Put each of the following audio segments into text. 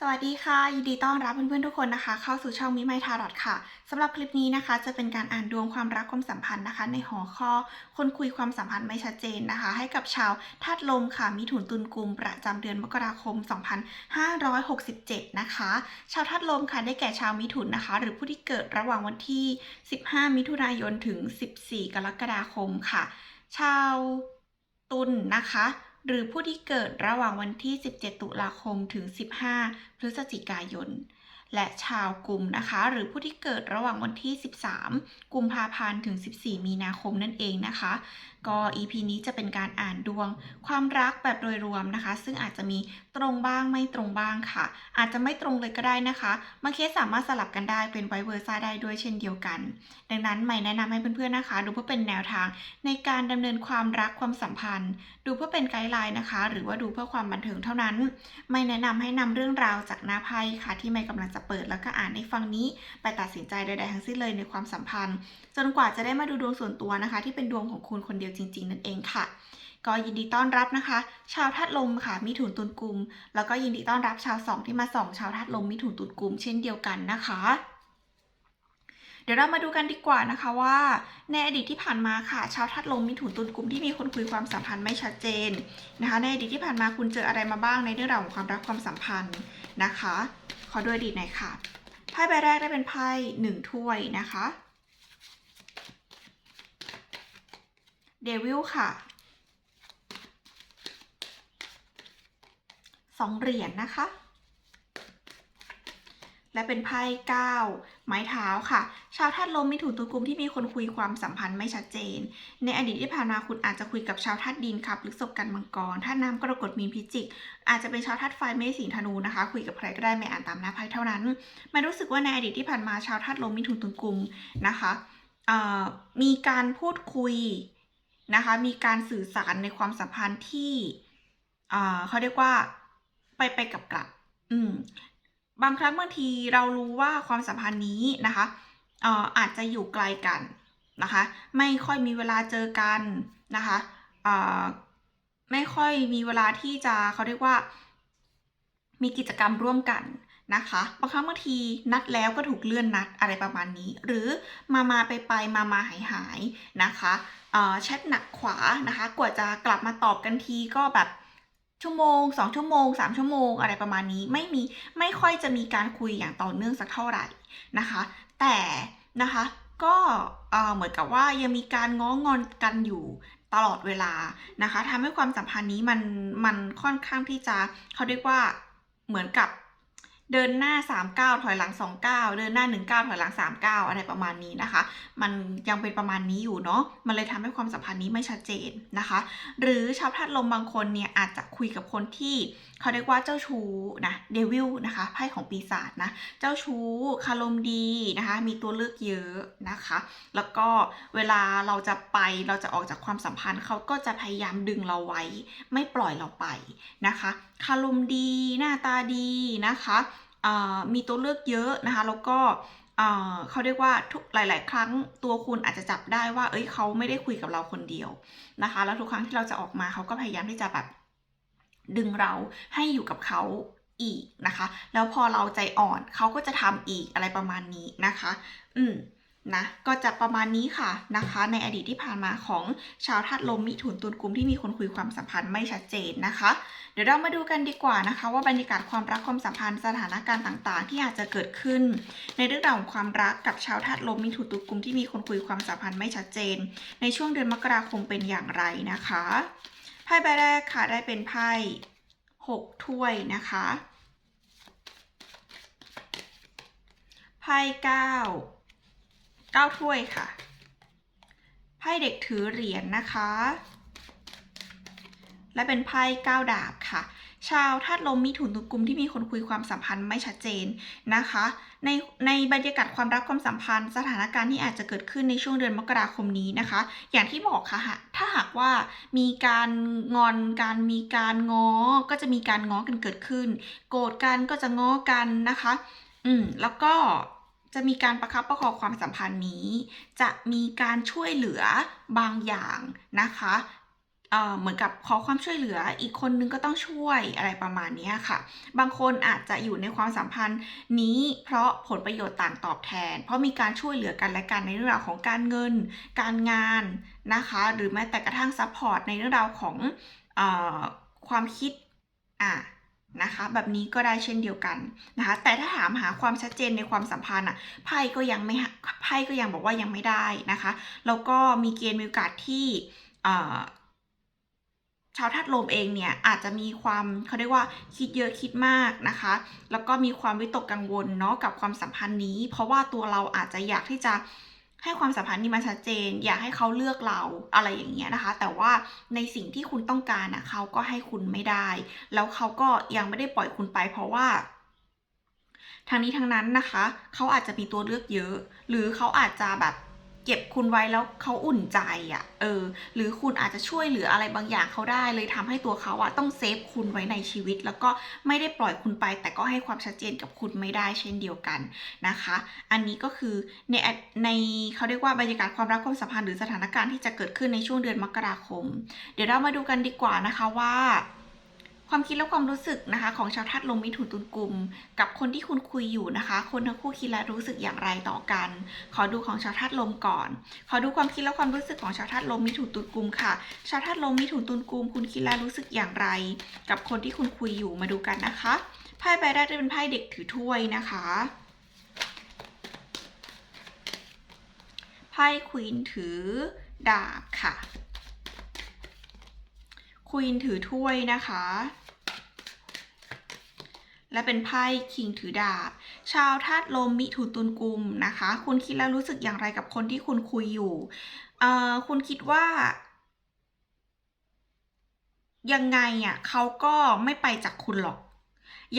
สวัสดีค่ะ ยินดีต้อนรับเพื่อนๆทุกคนนะคะ เข้าสู่ช่องมิไมทารอดค่ะสำหรับคลิปนี้นะคะ จะเป็นการอ่านดวงความรักความสัมพันธ์นะคะ ในหัวข้อคนคุยความสัมพันธ์ไม่ชัดเจนนะคะ ให้กับชาวธาตุลมค่ะมิถุนตุลกุมประจำเดือนมกราคม 2567 นะคะ ชาวธาตุลมค่ะได้แก่ชาวมิถุนนะคะ หรือผู้ที่เกิดระหว่างวันที่ 15 มิถุนายนถึง 14 กรกฎาคมค่ะ ชาวตุลนะคะ หรือผู้ที่เกิดระหว่างวันที่ 17 ตุลาคมถึง 15 พฤศจิกายน และชาวกลุ่มนะคะ หรือผู้ที่เกิดระหว่างวันที่ 13 กุมภาพันธ์ถึง 14 มีนาคมนั่นเองนะคะ ก็ EP นี้จะเป็นการอ่านดวงความรักแบบโดยรวมนะคะ ซึ่งอาจจะมีตรงบ้างไม่ตรงบ้างค่ะ อาจจะไม่ตรงเลยก็ได้นะคะบางเคสสามารถสลับกันได้เป็นไวเวอร์ซ่าได้ด้วยเช่นเดียวกัน ดังนั้นใหม่แนะนำให้เพื่อนๆนะคะ ดูเพื่อเป็นแนวทางในการดำเนินความรักความสัมพันธ์ ดูเพื่อเป็นไกด์ไลน์นะคะ หรือว่าดูเพื่อความบันเทิงเท่านั้น ไม่แนะนำให้นำเรื่องราวจากหน้าไพ่ค่ะ ที่ไม่กำลังจะเปิดแล้วก็อ่านในฟังนี้ ไปตัดสินใจใดๆทั้งสิ้นเลยในความสัมพันธ์ จนกว่าจะได้มาดูดวงส่วนตัวนะคะ ที่เป็นดวงของคุณคนเดียวจริง ๆ นั่นเองค่ะ ก็ยินดีต้อนรับนะคะ ชาวธาตุลมค่ะมิถุนตุลกุม แล้วก็ยินดีต้อนรับชาวสองที่มาส่องชาวธาตุลมมิถุนตุลกุม เช่นเดียวกันนะคะเดี๋ยวเรามาดูกันดีกว่านะคะว่าในอดีตที่ผ่านมาค่ะ ชาวธาตุลมมิถุนตุลกุมที่มีคนคุยความสัมพันธ์ไม่ชัดเจนนะคะในอดีตที่ผ่านมาคุณเจออะไรมาบ้างในเรื่องราวของความรักความสัมพันธ์นะคะ ขอดูอดีตหน่อยค่ะไพ่ใบแรกได้เป็นไพ่หนึ่งถ้วยนะคะ เดวิลค่ะสองเหรียญนะคะ และเป็นไพ่เก้าไม้เท้าค่ะ ชาวธาตุลมมีถุนตุลกุมที่มีคนคุยความสัมพันธ์ไม่ชัดเจน ในอดีตที่ผ่านมาคุณอาจจะคุยกับชาวธาตุดินค่ะพฤษภกันมังกรธาตุน้ำกรกฎมีนพิจิก อาจจะเป็นชาวธาตุไฟเมษสิงธนูนะคะ คุยกับใครก็ได้ไม่อ่านตามหน้าไพ่เท่านั้นมันรู้สึกว่าในอดีตที่ผ่านมาชาวธาตุลมมีถุนตุลกุมนะคะมีการพูดคุย นะคะ มีการสื่อสารในความสัมพันธ์ที่เขาเรียกว่าไปไปกับกลับ อืม บางครั้งบางทีเรารู้ว่าความสัมพันธ์นี้นะคะเอ่ออาจจะอยู่ไกลกันนะคะ ไม่ค่อยมีเวลาเจอกันนะคะเอ่อไม่ค่อยมีเวลาที่จะเขาเรียกว่า มีกิจกรรมร่วมกัน นะคะบางครั้งบางทีนัดแล้วก็ถูกเลื่อนนัดอะไรประมาณนี้ หรือมามาไปไปมามาหายหายนะคะเอ่อแชทหนักขวานะคะ กว่าจะกลับมาตอบกันทีก็แบบชั่วโมงสองชั่วโมงสามชั่วโมง อะไรประมาณนี้ไม่มีไม่ค่อยจะมีการคุยอย่างต่อเนื่องสักเท่าไหร่นะคะ แต่นะคะก็เหมือนกับว่ายังมีการง้องอนกันอยู่ตลอดเวลานะคะทำให้ความสัมพันธ์นี้มันมันค่อนข้างที่จะเขาเรียกว่าเหมือนกับ เดินหน้า3ก้าถอยหลัง2ก้าเดินหน้า1ก้าถอยหลัง3ก้าอะไรประมาณนี้นะคะ มันยังเป็นประมาณนี้อยู่เนาะ มันเลยทำให้ความสัมพันธ์นี้ไม่ชัดเจนนะคะ หรือชาวธาตุลมบางคนเนี่ยอาจจะคุยกับคนที่เขาเรียกว่าเจ้าชู้นะ เดวิลนะคะ ไพ่ของปีศาจนะ เจ้าชู้คารมดีนะคะ มีตัวเลือกเยอะนะคะ แล้วก็เวลาเราจะไปเราจะออกจากความสัมพันธ์เขาก็จะพยายามดึงเราไว้ ไม่ปล่อยเราไปนะคะ คารมดี หน้าตาดีนะคะ มีตัวเลือกเยอะนะคะ แล้วก็เขาเรียกว่าทุกหลาย ๆ ครั้งตัวคุณอาจจะจับได้ว่า เอ้ยเขาไม่ได้คุยกับเราคนเดียวนะคะ แล้วทุกครั้งที่เราจะออกมาเขาก็พยายามที่จะแบบดึงเราให้อยู่กับเขาอีกนะคะ แล้วพอเราใจอ่อนเขาก็จะทำอีกอะไรประมาณนี้นะคะ อืม นะก็จะประมาณนี้ค่ะนะคะ ในอดีตที่ผ่านมาของชาวธาตุลมมิถุนตุลกุมที่มีคนคุยความสัมพันธ์ไม่ชัดเจนนะคะ เดี๋ยวเรามาดูกันดีกว่านะคะ ว่าบรรยากาศความรักความสัมพันธ์สถานการณ์ต่าง ๆ ที่อาจจะเกิดขึ้น ในเรื่องราวของความรักกับชาวธาตุลมมิถุนตุลกุมที่มีคนคุยความสัมพันธ์ไม่ชัดเจน ในช่วงเดือนมกราคมเป็นอย่างไรนะคะไพ่ใบแรกค่ะได้เป็นไพ่หกถ้วยนะคะไพ่เก้า เก้าถ้วยค่ะไพ่เด็กถือเหรียญนะคะ และเป็นไพ่เก้าดาบค่ะ ชาวธาตุลมมิถุนตุกุมที่มีคนคุยความสัมพันธ์ไม่ชัดเจนนะคะ ในในบรรยากาศความรักความสัมพันธ์ สถานการณ์ที่อาจจะเกิดขึ้นในช่วงเดือนมกราคมนี้นะคะ อย่างที่บอกค่ะถ้าหากว่ามีการงอนการมีการง้อก็จะมีการง้อกันเกิดขึ้น โกรธกันก็จะง้อกันนะคะ อืมแล้วก็ จะมีการประคับประคองความสัมพันธ์นี้ จะมีการช่วยเหลือบางอย่างนะคะเเหมือนกับขอความช่วยเหลืออีกคนนึงก็ต้องช่วยอะไรประมาณนี้ค่ะ บางคนอาจจะอยู่ในความสัมพันธ์นี้เพราะผลประโยชน์ต่างตอบแทน เพราะมีการช่วยเหลือกันและกันในเรื่องราวของการเงิน การงานนะคะ หรือแม้แต่กระทั่งซัพพอร์ตในเรื่องราวของอความคิดอะ นะคะ แบบนี้ก็ได้เช่นเดียวกันนะคะ แต่ถ้าถามหาความชัดเจนในความสัมพันธ์อะไพ่ก็ยังไม่ไพ่ก็ยังบอกว่ายังไม่ได้นะคะ แล้วก็มีเกณฑ์มีโอกาสที่เชาวธาตุลมเองเนี่ยอาจจะมีความเขาเรียกว่าคิดเยอะคิดมากนะคะ แล้วก็มีความวิตกกังวลเนาะกับความสัมพันธ์นี้ เพราะว่าตัวเราอาจจะอยากที่จะ ให้ความสัมพันธ์นี้มันชัดเจน อยากให้เขาเลือกเราอะไรอย่างเงี้ยนะคะ แต่ว่าในสิ่งที่คุณต้องการอะเขาก็ให้คุณไม่ได้ แล้วเขาก็ยังไม่ได้ปล่อยคุณไป เพราะว่าทางนี้ทางนั้นนะคะ เขาอาจจะมีตัวเลือกเยอะ หรือเขาอาจจะแบบ เก็บคุณไว้แล้วเขาอุ่นใจอะ่ะ เออ หรือคุณอาจจะช่วยเหลืออะไรบางอย่างเขาได้ เลยทำให้ตัวเขาอะต้องเซฟคุณไว้ในชีวิต แล้วก็ไม่ได้ปล่อยคุณไป แต่ก็ให้ความชัดเจนกับคุณไม่ได้เช่นเดียวกันนะคะ อันนี้ก็คือในในเขาเรียกว่าบรรยากาศความรักความสัมพันธ์หรือสถานการณ์ที่จะเกิดขึ้นในช่วงเดือนมกราคม เดี๋ยวเรามาดูกันดีกว่านะคะว่า ความคิดและความรู้สึกนะคะของชาวธาตุลมมิถุนตุลกลุ่มกับคนที่คุณคุยอยู่นะคะ คนทั้งคู่คิดและรู้สึกอย่างไรต่อกัน ขอดูของชาวธาตุลมก่อน ขอดูความคิดและความรู้สึกของชาวธาตุลมมิถุนตุลกลุ่มค่ะ ชาวธาตุลมมิถุนตุลกลุ่มคุณคิดและรู้สึกอย่างไร กับคนที่คุณคุยอยู่มาดูกันนะคะไพ่ใบแรกจะเป็นไพ่เด็กถือถ้วยนะคะไพ่ควีนถือดาบค่ะ ควีนถือถ้วยนะคะ และเป็นไพ่คิงถือดาบ ชาวธาตุลมมิถุนตุลกุมนะคะ คุณคิดแล้วรู้สึกอย่างไรกับคนที่คุณคุยอยู่เอ่อคุณคิดว่ายังไงอะเขาก็ไม่ไปจากคุณหรอก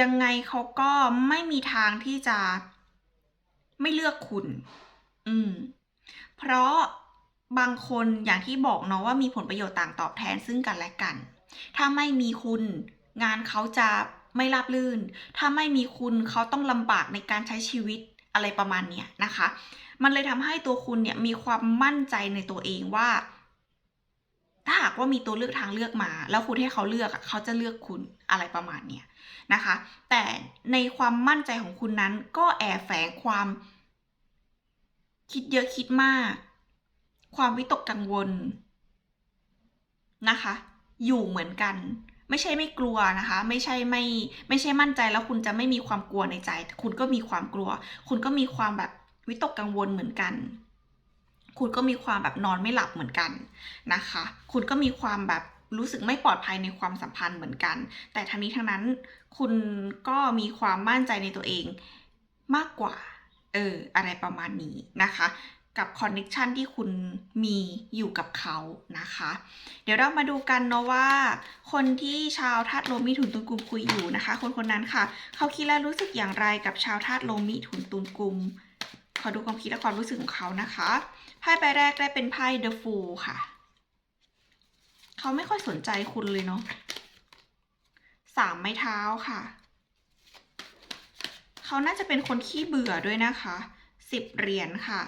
ยังไงเขาก็ไม่มีทางที่จะไม่เลือกคุณ อืม เพราะ บางคนอย่างที่บอกเนาะว่ามีผลประโยชน์ต่างตอบแทนซึ่งกันและกัน ถ้าไม่มีคุณงานเขาจะไม่ราบรื่น ถ้าไม่มีคุณเขาต้องลำบากในการใช้ชีวิตอะไรประมาณเนี้ยนะคะ มันเลยทำให้ตัวคุณเนี่ยมีความมั่นใจในตัวเองว่า ถ้าหากว่ามีตัวเลือกทางเลือกมา แล้วคุณให้เขาเลือกเขาจะเลือกคุณอะไรประมาณเนี้ยนะคะ แต่ในความมั่นใจของคุณนั้นก็แอบแฝงความ คิดเยอะคิดมาก ความวิตกกังวลนะคะ อยู่เหมือนกัน ไม่ใช่ไม่กลัวนะคะ ไม่ใช่ไม่ไม่ใช่มั่นใจแล้วคุณจะไม่มีความกลัวในใจ คุณก็มีความกลัว คุณก็มีความแบบวิตกกังวลเหมือนกัน คุณก็มีความแบบนอนไม่หลับเหมือนกันนะคะ คุณก็มีความแบบรู้สึกไม่ปลอดภัยในความสัมพันธ์เหมือนกัน แต่ทั้งนี้ทั้งนั้นคุณก็มีความมั่นใจในตัวเองมากกว่า เออ อะไรประมาณนี้นะคะ กับคอนเน็ชันที่คุณมีอยู่กับเขานะคะ เดี๋ยวเรามาดูกันเนาะว่า คนที่ชาวธาตุลมมิถุนตุลกุมคุยอยู่นะคะ คนคนนั้นค่ะ เขาคิดและรู้สึกอย่างไรกับชาวธาตุลมมิถุนตุลกุมขอดูความคิดและความรู้สึกของเขานะคะไพ่ใบแรกได้เป็นไพ่ The Fool ค่ะ เขาไม่ค่อยสนใจคุณเลยเนาะสามไม้เท้าค่ะ เขาน่าจะเป็นคนขี้เบื่อด้วยนะคะสิบเหรียญค่ะ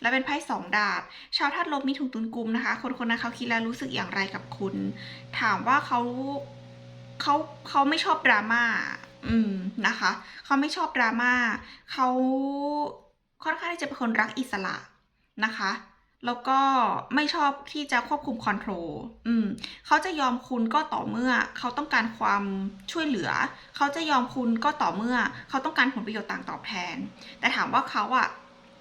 และเป็นไพ่สองดาบ ชาวธาตุลมมีถุงตุนกุมนะคะ คนคนนั้นเขาคิดแล้วรู้สึกอย่างไรกับคุณ ถามว่าเขาเขาเขาไม่ชอบดราม่า อืมนะคะ เขาไม่ชอบดราม่า เขาค่อนข้างที่จะเป็นคนรักอิสระนะคะ แล้วก็ไม่ชอบที่จะควบคุมคอนโทรล อืม เขาจะยอมคุณก็ต่อเมื่อ เขาต้องการความช่วยเหลือ เขาจะยอมคุณก็ต่อเมื่อ เขาต้องการผลประโยชน์ต่างตอบแทน แต่ถามว่าเขาอะ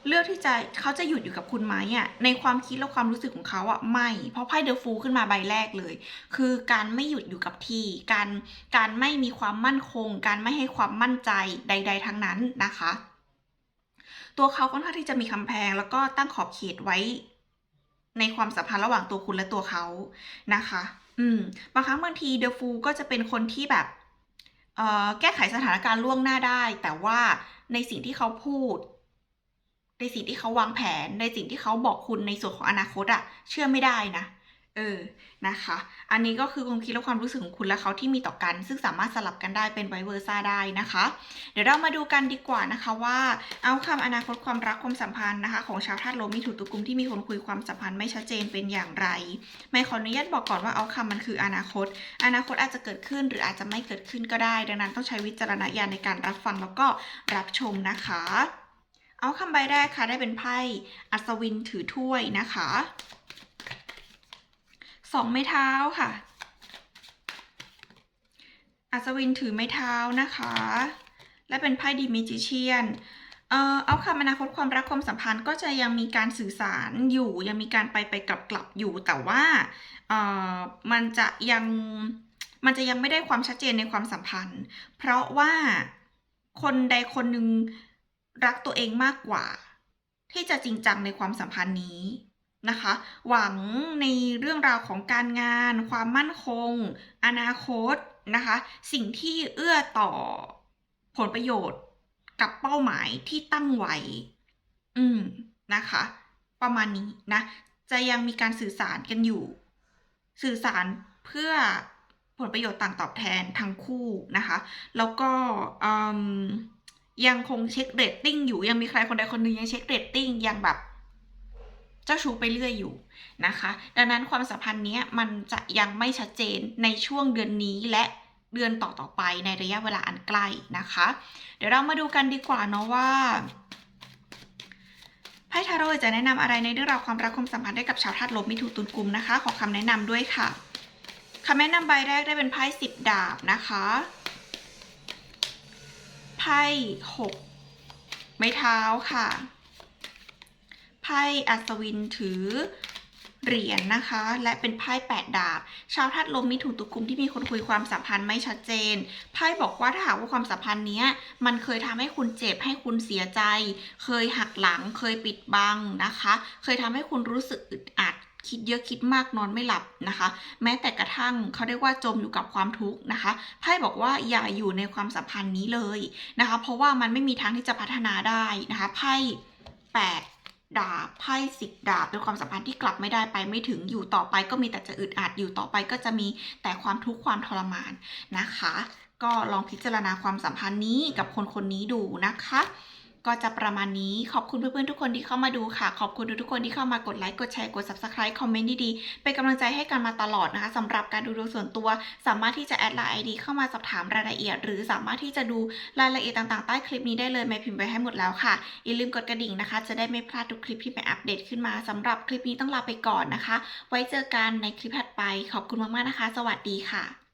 เลือกที่จะเขาจะหยุดอยู่กับคุณไหมอะในความคิดและความรู้สึกของเขาอะไม่ เพราะไพ่เดอะฟูขึ้นมาใบแรกเลย คือการไม่หยุดอยู่กับที่ การการไม่มีความมั่นคง การไม่ให้ความมั่นใจใด ๆ ทั้งนั้นนะคะ ตัวเขาค่อนข้างที่จะมีคำแพง แล้วก็ตั้งขอบเขตไว้ ในความสัมพันธ์ระหว่างตัวคุณและตัวเขานะคะ อืมบางครั้งบางทีเดอะฟูก็จะเป็นคนที่แบบเออแก้ไขสถานการณ์ล่วงหน้าได้ แต่ว่าในสิ่งที่เขาพูด ในสิ่งที่เขาวางแผนในสิ่งที่เขาบอกคุณในส่วนของอนาคตอะเชื่อไม่ได้นะเออ นะคะ อันนี้ก็คือความคิดและความรู้สึกของคุณและเขาที่มีต่อกัน ซึ่งสามารถสลับกันได้เป็นไวเวอร์ซ่าได้นะคะ เดี๋ยวเรามาดูกันดีกว่านะคะว่าเอาคำอนาคตความรักความสัมพันธ์นะคะ ของชาวธาตุลมมีถูกตุกุมที่มีคนคุยความสัมพันธ์ไม่ชัดเจนเป็นอย่างไร ไม่ขออนุญาตบอกก่อนว่าเอาคำมันคืออนาคต อนาคตอาจจะเกิดขึ้นหรืออาจจะไม่เกิดขึ้นก็ได้ ดังนั้นต้องใช้วิจารณญาณในการรับฟังแล้วก็รับชมนะคะ เอาคำใบแรกค่ะได้เป็นไพ่อัศวินถือถ้วยนะคะสองไม้เท้าค่ะ อัศวินถือไม้เท้านะคะ และเป็นไพ่ดีมิจิเชียนเอ่อเอาคำอนาคตความรักความสัมพันธ์ก็จะยังมีการสื่อสารอยู่ยังมีการไปไปกลับกลับอยู่ แต่ว่าเอ่อมันจะยังมันจะยังไม่ได้ความชัดเจนในความสัมพันธ์ เพราะว่าคนใดคนหนึ่ง รักตัวเองมากกว่า ที่จะจริงจังในความสัมพันธ์นี้นะคะ หวังในเรื่องราวของการงาน ความมั่นคง อนาคตนะคะ สิ่งที่เอื้อต่อผลประโยชน์กับเป้าหมายที่ตั้งไว้ อืมนะคะ ประมาณนี้นะ จะยังมีการสื่อสารกันอยู่ สื่อสารเพื่อผลประโยชน์ต่างตอบแทนทั้งคู่นะคะ แล้วก็อืม ยังคงเช็คเรตติ้งอยู่ยังมีใครคนใดคนหนึ่งยังเช็คเรตติ้งยังแบบ เจ้าชู้ไปเรื่อยอยู่นะคะ ดังนั้นความสัมพันธ์นี้มันจะยังไม่ชัดเจนในช่วงเดือนนี้และเดือนต่อๆไปในระยะเวลาอันใกล้นะคะ เดี๋ยวเรามาดูกันดีกว่าเนาะว่าไพ่ทาโร่จะแนะนำอะไรในเรื่องราวความรักความสัมพันธ์ให้กับชาวธาตุลมมิถุนตุลกุมนะคะ ขอคำแนะนำด้วยค่ะคำแนะนำใบแรกได้เป็นไพ่สิบดาบนะคะ ไพ่หกไม้เท้าค่ะ ไพ่อัศวินถือเหรียญนะคะ และเป็นไพ่แปดดาบ ชาวธาตุลมมิถุนตุกุมที่มีคนคุยความสัมพันธ์ไม่ชัดเจน ไพ่บอกว่าถ้าหากว่าความสัมพันธ์เนี้ย มันเคยทำให้คุณเจ็บให้คุณเสียใจ เคยหักหลัง เคยปิดบังนะคะ เคยทำให้คุณรู้สึกอึดอัด คิดเยอะคิดมากนอนไม่หลับนะคะ แม้แต่กระทั่งเขาเรียกว่าจมอยู่กับความทุกข์นะคะไพ่บอกว่าอย่าอยู่ในความสัมพันธ์นี้เลยนะคะ เพราะว่ามันไม่มีทางที่จะพัฒนาได้นะคะไพ่แปดดาบไพ่สิบดาบเป็นความสัมพันธ์ที่กลับไม่ได้ไปไม่ถึงอยู่ต่อไปก็มีแต่จะอึดอัดอยู่ต่อไปก็จะมีแต่ความทุกข์ความทรมานนะคะ ก็ลองพิจารณาความสัมพันธ์นี้กับคนคนนี้ดูนะคะ ก็จะประมาณนี้ขอบคุณเพื่อนๆทุกคนที่เข้ามาดูค่ะ ขอบคุณทุกคนที่เข้ามากดไลค์กดแชร์กด subscribe คอมเมนต์ดีๆเป็นกำลังใจให้กันมาตลอดนะคะสำหรับการดูดวงส่วนตัว สามารถที่จะแอดไลน์ไอดีเข้ามาสอบถามรายละเอียด หรือสามารถที่จะดูรายละเอียดต่างๆใต้คลิปนี้ได้เลยแม่พิมพ์ไว้ให้หมดแล้วค่ะอย่าลืมกดกระดิ่งนะคะ จะได้ไม่พลาดทุกคลิปที่ไปอัปเดตขึ้นมาสำหรับคลิปนี้ต้องลาไปก่อนนะคะ ไว้เจอกันในคลิปถัดไป ขอบคุณมากๆนะคะ สวัสดีค่ะ